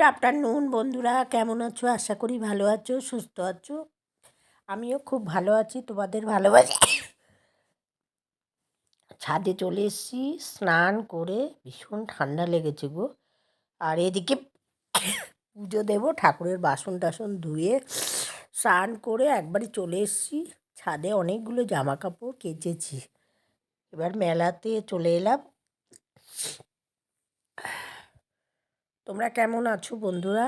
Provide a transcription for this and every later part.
Good afternoon বন্ধুরা। কেমন আছো? আশা করি ভালো আছো, সুস্থ আছো। আমিও খুব ভালো আছি, তোমাদের ভালোবাসি। ছাদে চলে এসেছি, স্নান করে ভীষণ ঠান্ডা লেগেছে গো। আর এদিকে পুজো দেবো, ঠাকুরের বাসন টাসন ধুয়ে স্নান করে একবারই চলে এসেছি। ছাদে অনেকগুলো জামা কাপড় কেচেছি। এবার মেলাতে চলে এলাম। তোমরা কেমন আছো বন্ধুরা?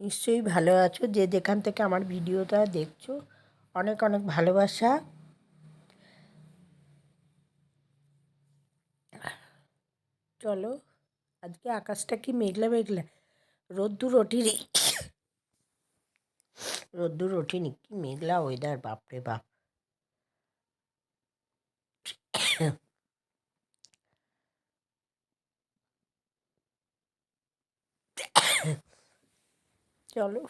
নিশ্চয়ই ভালো আছো। যে যেখান থেকে আমার ভিডিওটা দেখছ, অনেক অনেক ভালোবাসা। চলো, আজকে আকাশটা কি মেঘলা মেঘলা? রোদ্দুর ওঠিনি। রোদ্দুর ওঠিনি। কি মেঘলা ওয়েদার বাপরে বাপ। চলো।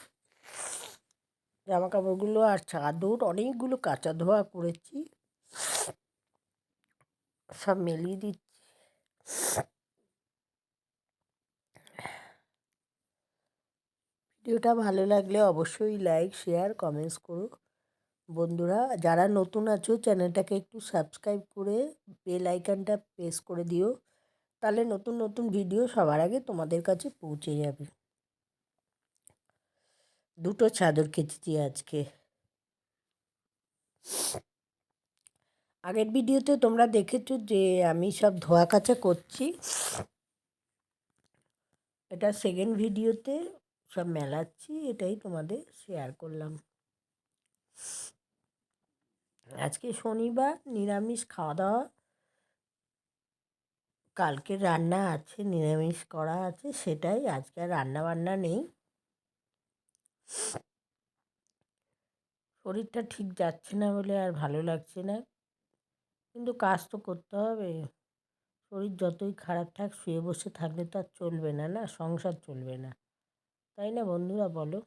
জামা কাপড়গুলো আর চাদর, অনেকগুলো কাঁচা ধোয়া করেছি সব মেলিয়ে দিচ্ছি। ভিডিওটা ভালো লাগলে অবশ্যই লাইক, শেয়ার, কমেন্টস করো। বন্ধুরা, যারা নতুন আছো, চ্যানেলটাকে একটু সাবস্ক্রাইব করে বেল আইকনটা প্রেস করে দিও। তাহলে নতুন নতুন ভিডিও সবার আগে তোমাদের কাছে পৌঁছে যাবে। দুটো চাদর কেচেছি আজকে। আগের ভিডিওতে তোমরা দেখেছ যে আমি সব ধোয়া কাচা করছি। এটা সেকেন্ড ভিডিওতে সব মেলাচ্ছি, এটাই তোমাদের শেয়ার করলাম। আজকে শনিবার, নিরামিষ খাওয়া দাওয়া কালকে রান্না আছে, নিরামিষ করা আছে, সেটাই। আজকে আর রান্না বান্না নেই। শরীরটা ঠিক যাচ্ছে না বলে আর ভালো লাগছে না। কিন্তু কাজ তো করতে হবে। শরীর যতই খারাপ থাক, শুয়ে বসে থাকলে তো আর চলবে না না? সংসার চলবে না। তাই না বন্ধুরা, বলো?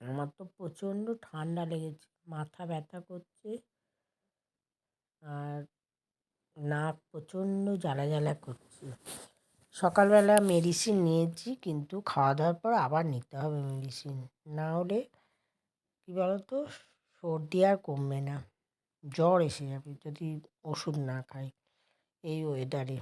আমার তো প্রচণ্ড ঠান্ডা লেগেছে, মাথা ব্যথা করছে। নাক প্রচণ্ড জ্বালা জ্বালা করছে। সকালবেলা মেডিসিন নিয়েছি, কিন্তু খাওয়া দাওয়ার পর আবার নিতে হবে মেডিসিন। না হলে, কী বলতো, সর্দি আর কমবে না। জ্বর এসে যাবে যদি ওষুধ না খাই এই ওয়েদারে